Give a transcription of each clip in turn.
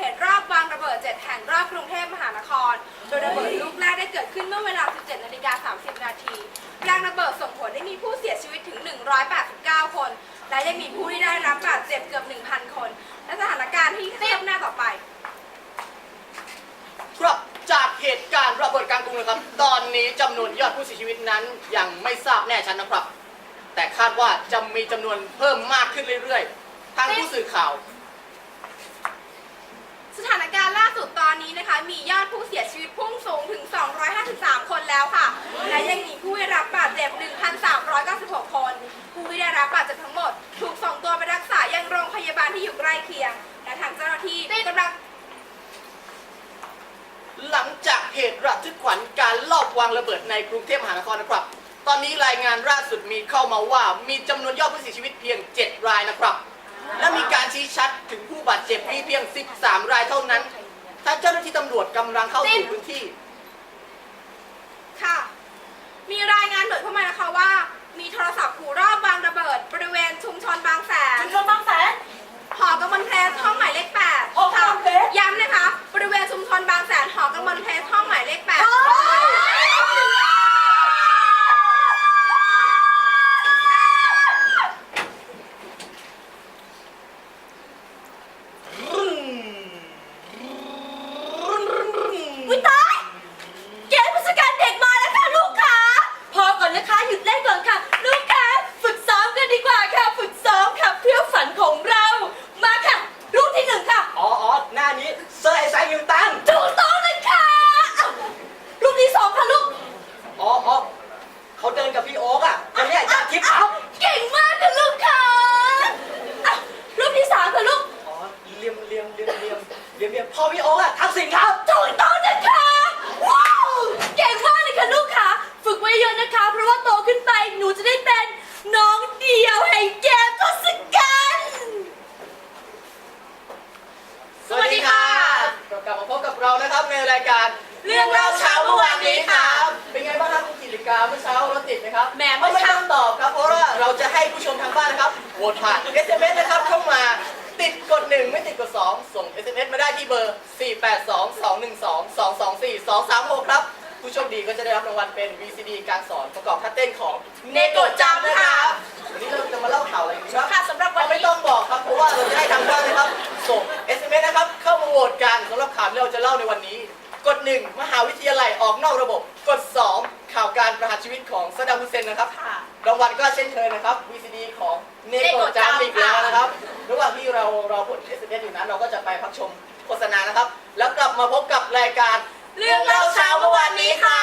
เหตุรอบวางระเบิด 7 แห่งรอบกรุงเทพมหานคร โดยระเบิดลูกแรกได้เกิดขึ้นเมื่อเวลา 17นาฬิกา30 นาทีแรงระเบิดส่งผลให้มีผู้เสียชีวิตถึง 189 คน และยังมีผู้ที่ได้รับบาดเจ็บเกือบ 1,000 คน และสถานการณ์ที่คืบหน้าต่อไป ครับจากเหตุการณ์ระเบิดกลางกรุงนะครับ ตอนนี้จำนวนยอดผู้เสียชีวิตนั้นยังไม่ทราบแน่ชัดนะครับ แต่คาดว่าจะมีจำนวนเพิ่มมากขึ้นเรื่อยๆ ทางผู้สื่อข่าว สถานการณ์ล่าสุดตอนนี้นะคะ มียอดผู้เสียชีวิตพุ่งสูงถึง 253 คนแล้วค่ะ และยังมีผู้ได้รับบาดเจ็บ 1,396 คน ผู้ที่ได้รับบาดเจ็บทั้งหมด ถูกส่งตัวไปรักษายังโรงพยาบาลที่อยู่ใกล้เคียง และทางเจ้าหน้าที่กำลังหลังจากเหตุระทึกขวัญการลอบวางระเบิดในกรุงเทพมหานครนะครับ ตอนนี้รายงานล่าสุดมีเข้ามาว่ามีจำนวนยอดผู้เสียชีวิตเพียง 7 รายนะครับ และมีการชี้ชัดถึงผู้บาดเจ็บมีเพียง 13 รายเท่านั้นทางเจ้าหน้าที่ตำรวจกำลังเข้าสู่พื้นที่ ค่ะ มีรายงานเปิดเข้ามานะคะว่า มีโทรศัพท์ขู่รอบวางระเบิด บริเวณชุมชนบางแสนชุมชนบางแสน หอกำมลเพลสห้องหมายเลขแปดหอกำมลเพลสย้ำนะคะ บริเวณชุมชนบางแสนหอกำมลเพลสห้องหมายเลขแปด วิตายเกณฑ์ผู้จัดการเด็กมาแล้วค่ะลูกค่ะ พอก่อนนะคะ หยุดเล่นก่อนค่ะ ลูกค่ะ ฝึกซ้อมกันดีกว่าค่ะ ฝึกซ้อมค่ะเพื่อฝันของเรา มาค่ะ รูปที่หนึ่งค่ะ อ๋ออ๋อหน้านี้เซอร์ไอแซคนิวตัน ถูกต้องเลยค่ะอ้าวรูปที่สองค่ะลูก อ๋ออ๋อเขาเดินกับพี่โอ๊กอะคนเนี้ยยาทิพย์ครับเก่งมากค่ะลูกค่ะอะรูปที่สามค่ะลูกอ๋อเลียมเลียมเลียมเลียมเลียมเลียมพ่อพี่โอ๊กอะทักษิณครับ ถูกต้องนะคะว้าวเก่งมากเลยค่ะลูกค่ะ ฝึกไว้เยอะนะคะ เพราะว่าโตขึ้นไปหนูจะได้เป็นน้องเดียวแห่งแก้มทศกัณฐ์สวัสดีค่ะ กลับมาพบกับเรานะครับในรายการ เรื่องเล่าเช้าเมื่อวานนี้ค่ะ กิติกาเมื่อเช้ารถติดไหมครับแหมเมื่อเช้าไม่ต้องตอบครับ เพราะว่าเราจะให้ผู้ชมทางบ้านนะครับโหวตผ่าน SMS นะครับเข้ามาติดกด 1 ไม่ติดกด 2 ส่ง SMS มาได้ที่เบอร์ 482-212-224-236 ครับ ผู้โชคดีก็จะได้รับรางวัลเป็น VCD การสอนประกอบท่าเต้นของเนโกะจังนะครับ วันนี้เราจะมาเล่าข่าวอะไรกันดีครับ ค่ะสำหรับวันเราไม่นี้ต้องบอกครับ เพราะว่าเราจะให้ทางบ้านนะครับ ส่ง SMS นะครับ เข้ามาโหวตกันสำหรับข่าวที่เราจะเล่าในวันนี้ กด 1 มหาวิทยาลัยออกนอกระบบ กด 2 ข่าวการประหารชีวิตของซาดามุเซนนะครับค่ะ รางวัลก็เช่นเคยนะครับ VCD ของเนโกะจามอีกแล้วนะครับ ระหว่างที่เรารอผล SMS อยู่นั้น เราก็จะไปพักชมโฆษณานะครับ แล้วกลับมาพบกับรายการ เรื่องเล่าเช้าเมื่อวานนี้ค่ะ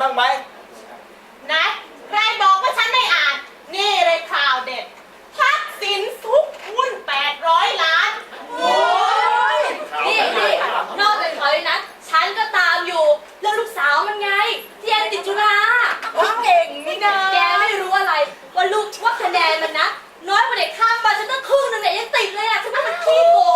บ้างไหมนะใครบอกว่าฉันไม่อ่าน นี่เลยข่าวเด็ดทักสินทุกหุ้น800 ล้านโอ้ยนี่นี่นอกจากเขาเลยนะ ฉันก็ตามอยู่ แล้วลูกสาวมันไงที่แอนติดจุฬาเก่งนี่นะแกไม่รู้อะไร ว่าลูกว่าคะแนนมันนะ น้อยกว่าเด็กข้างบ้านฉันตั้งครึ่งนึงเนี่ยยังติดเลยอะฉันว่ามันขี้โกง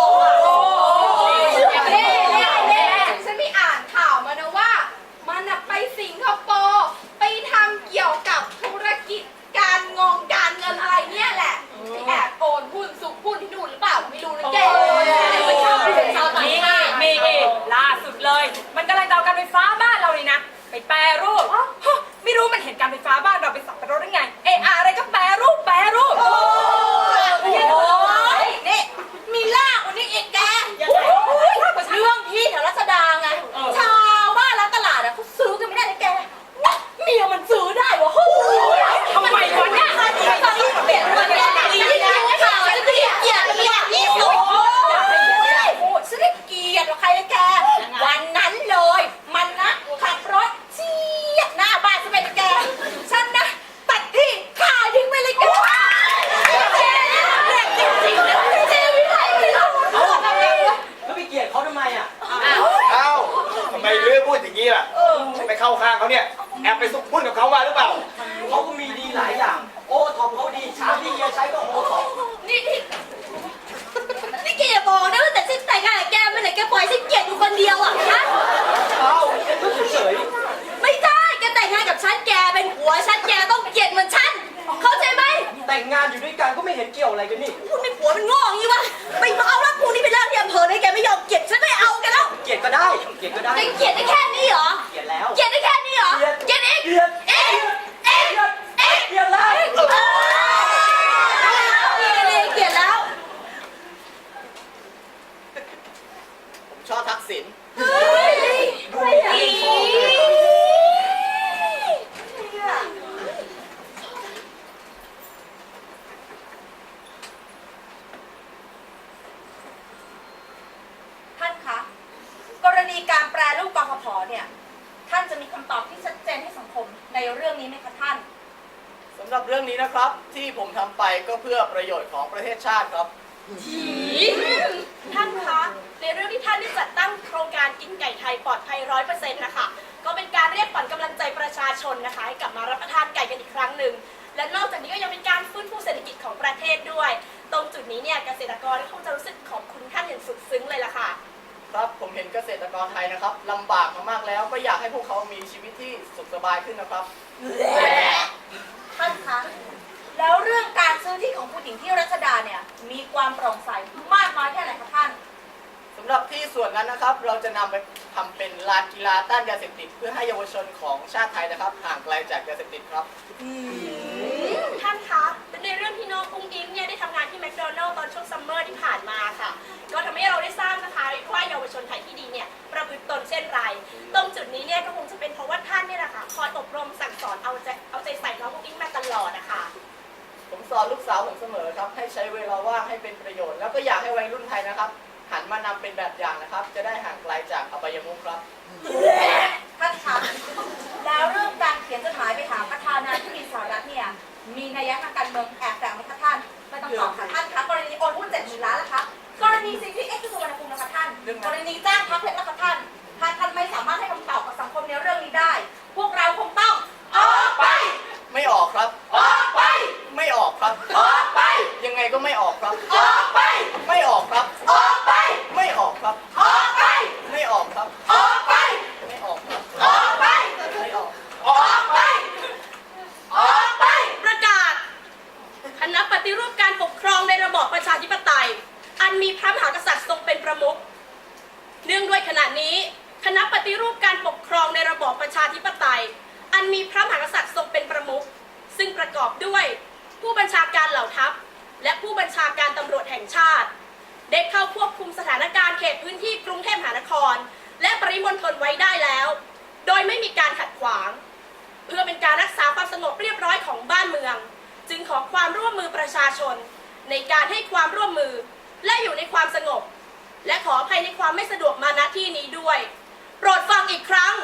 รู้มันเห็นการไฟฟ้าบ้านเราเป็นสับปะรดได้ไงเอไรก็แปรรูปแปรรูป โอ้ยนี่มีล่ากว่านี้อีกแกเรื่องพี่แถวรัชดาไง ชาวบ้านร้านตลาดอะเขาซื้อกันไม่ได้นะแกเมียมันซื้อได้วะโอ้ย ทำไมวะเนี่ย ตอนนี้เปลี่ยนเรื่องแกดีนะข่าวจะเกลียดเกลียดเกลียดที่สุดฉันได้เกลียดกว่าใครเลยแก วันนั้นเลย มันนะขับรถเชียดหน้าบ้านฉันไปนะแก ฉันนะตัดที่ขาทิ้งไปเลยแกแกเด็กจริงๆนะเจวิไลเลยเหรอ แล้วไปเกลียดเขาทำไมอะ เอ้าทำไมเลือพูดอย่างนี้ล่ะไปเข้าข้างเขาเนี่ยแอบไปซุกหุ้นกับเขามาหรือเปล่า เขาก็มีดีหลายอย่าง โอ้ท็อปเขาดีชาที่เฮียใช้ก็โอท็อป นี่นี่นี่แกอย่าบอกนะว่าแต่ฉันแต่งงานกับแกเมื่อไหร่แกปล่อยฉันเกลียดอยู่คนเดียวอะฮะ เอ้าก็เฉย ไม่ได้แกแต่งงานกับฉันแกเป็นผัวฉันแกต้องเกลียดเหมือนฉัน เข้าใจไหม ๆ แต่งงานอยู่ด้วยกันก็ไม่เห็นเกี่ยวอะไรกันนี่ คุณเป็นผัวเป็นโง่อย่างนี้วะไปมาเอารักกูนี่ไปเล่าที่อำเภอเลยแกไม่ยอมเกลียดฉันไม่เอาแกแล้วเกลียดก็ได้ เกลียดก็ได้ แกเกลียดได้แค่นี้เหรอ เกลียดแล้ว เกลียดได้แค่นี้เหรอ เกลียดอีกเกลียด เอ๊ะเอ๊ะเอ๊ะ เกลียดแล้ว เกลียดแล้ว ผมชอบทักษิณ ท่านคะ กรณีการแปรรูปกฟผเนี่ย ท่านจะมีคำ ตอบที่ชัดเจนให้สังคมในเรื่องนี้ไหมคะท่าน สำหรับเรื่องนี้นะครับที่ผมทำไปก็เพื่อประโยชน์ของประเทศชาติครับท่านคะในเรื่องที่ท่านได้จัดตั้งโครงการกินไก่ไทยปลอดภัยร้อยเปอร์เซ็นต์นะคะก็เป็นการเรียกขวัญกำลังใจประชาชนนะคะให้กลับมารับประทานไก่กันอีกครั้งหนึ่งและนอกจากนี้ก็ยังเป็นการฟื้นฟูเศรษฐกิจของประเทศด้วย ตรงจุดนี้เนี่ยเกษตรกรก็คงจะรู้สึกขอบ กษตรกรไทยนะครับลำบากมามากแล้ว ก็อยากให้พวกเขามีชีวิตที่สุขสบายขึ้นนะครับ ท่านคะแล้วเรื่องการซื้อที่ของผู้หญิงที่รัชดาเนี่ย มีความโปร่งใสมากน้อยแค่ไหนคะท่าน สำหรับที่ส่วนนั้นนะครับ เราจะนำไปทำเป็นลานกีฬาต้านยาเสพติด เพื่อให้เยาวชนของชาติไทยนะครับห่างไกลจากยาเสพติดครับ ท่านคะในเรื่องที่น้องอุ้งอิงเนี่ยได้ทำงานที่แมคโดนัลล์ตอนช่วงซัมเมอร์ที่ผ่านมาค่ะ ก็ทำให้เราได้ทราบนะคะว่าเยาว ติตนเช่นไร ตรงจุดนี้เนี่ยก็คงจะเป็นเพราะว่าท่านเนี่ยแหละค่ะคอยอบรมสั่งสอนเอาใจเอาใจใส่น้องอุ้งอิงมาตลอดนะคะผมสอนลูกสาวผมเสมอครับ ให้ใช้เวลาว่างให้เป็นประโยชน์ แล้วก็อยากให้วัยรุ่นไทยนะครับ หันมานำเป็นแบบอย่างนะครับ จะได้ห่างไกลจากอบายมุขครับท่านคะแล้วเรื่องการเขียนจดหมายไปหาประธานาธิบดีสหรัฐเนี่ยมีนัยยะทางการเมืองแอบแฝงไหมคะท่านไม่ต้องตอบค่ะท่านคะกรณีโอนหุ้นเจ็ดหมื่นล้านละคะกรณีสิทธิเอ็กซ์สุวรรณภูมินะคะท่านเรื่องนั้นกรณีจ้างพักเล็กนะคะท่าน มีพระมหากษัตริย์ทรงเป็นประมุขซึ่งประกอบด้วยผู้บัญชาการเหล่าทัพ และผู้บัญชาการตำรวจแห่งชาติ ได้เข้าควบคุมสถานการณ์เขตพื้นที่กรุงเทพมหานคร และปริมณฑลไว้ได้แล้ว โดยไม่มีการขัดขวาง เพื่อเป็นการรักษาความสงบเรียบร้อยของบ้านเมือง จึงขอความร่วมมือประชาชน ในการให้ความร่วมมือ และอยู่ในความสงบ และขออภัยในความไม่สะดวกมาณที่นี้ด้วย โปรดฟังอีกครั้ง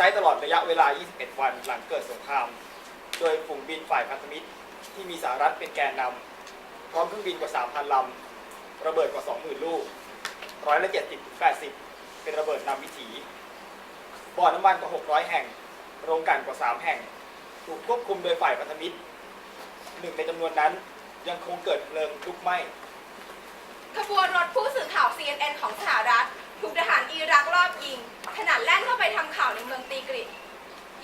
ช้ตลอดระยะเวลา 21 วันหลังเกิดสงคราม โดยฝูงบินฝ่ายพันธมิตรที่มีสหรัฐเป็นแกนนำพร้อมเครื่องบินกว่า 3,000 ลำ ระเบิดกว่า 20,000 ลูก ร้อยละ 70-80 เป็นระเบิดนำวิถี บ่อน้ำมันกว่า 600 แห่ง โรงกลั่นกว่า 3 แห่ง ถูกควบคุมโดยฝ่ายพันธมิตร หนึ่งในจำนวนนั้นยังคงเกิดเพลิงลุกไหม้ขบวนรถผู้สื่อข่าว CNN ของสหรัฐ ถูกทหารอิรักรอบยิง ขนาดแล่นเข้าไปทำข่าวในเมืองตีกริต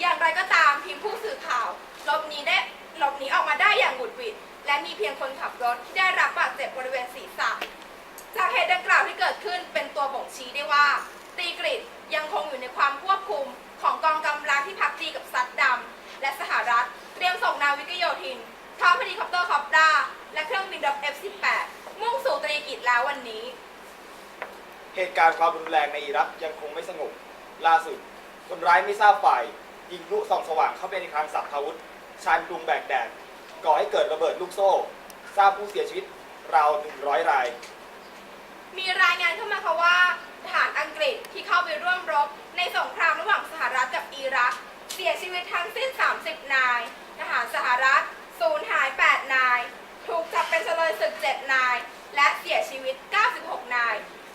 อย่างไรก็ตามพิมพ์ผู้สื่อข่าวหลบหนีได้หลบหนีออกมาได้อย่างหวุดหวิด และมีเพียงคนขับรถที่ได้รับบาดเจ็บบริเวณศีรษะ จากเหตุดังกล่าวที่เกิดขึ้นเป็นตัวบ่งชี้ได้ว่า ตีกริตยังคงอยู่ในความควบคุมของกองกำลังที่พักตีกับซัดดำ และสหรัฐเตรียมส่งนาวิกโยธินท่าเฮลิคอปเตอร์คอปดาและเครื่องบินดับ F18 มุ่งสู่ตรีกิตแล้ววันนี้ เหตุการณ์ความรุนแรงในอิรักยังคงไม่สงบล่าสุด คนร้ายไม่ทราบฝ่าย ยิงลุส่องสว่างเข้าไปในคลังสับพาวุธ ชานกรุงแบกแดด ก่อให้เกิดระเบิดลูกโซ่ ทราบผู้เสียชีวิตราว100 ราย มีรายงานเข้ามาค่ะว่าทหารอังกฤษที่เข้าไปร่วมรบ ในสงครามระหว่างสหรัฐกับอิรัก เสียชีวิตทั้งสิ้น 30 นาย ทหารสหรัฐสูญหาย 8 นาย ถูกจับเป็นเฉลยศึก 7 นาย และเสียชีวิต 96 นาย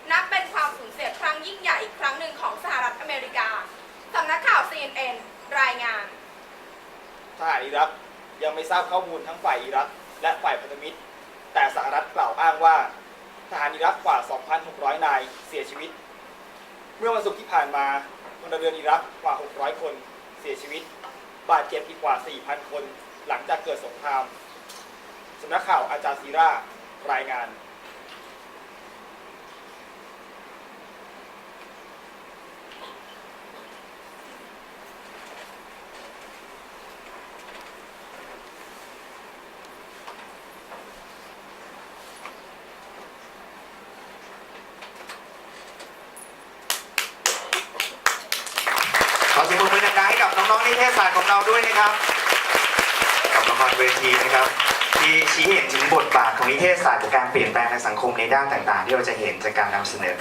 นับเป็นความสูญเสียครั้งยิ่งใหญ่อีกครั้งหนึ่งของสหรัฐอเมริกา สำนักข่าว CNN รายงาน ทหารอิรักยังไม่ทราบข้อมูลทั้งฝ่ายอิรักและฝ่ายพันธมิตร แต่สหรัฐกล่าวอ้างว่า ทหารอิรักกว่า 2,600 นายเสียชีวิต เมื่อวันศุกร์ที่ผ่านมาพลเรือนอิรักกว่า 600 คนเสียชีวิต บาดเจ็บอีกกว่า 4,000 คน หลังจากเกิดสงครามสำนักข่าวอาจาซีรารายงาน ขอเสียงปรบมือดังๆให้กับน้องๆนิเทศศาสตร์ ของเราด้วยนะครับกับละครเวทีนะครับ ที่ชี้เห็นถึงบทบาทของนิเทศศาสตร์กับการเปลี่ยนแปลงในสังคมในด้านต่าง ๆ ที่เราจะเห็นจากการนำเสนอ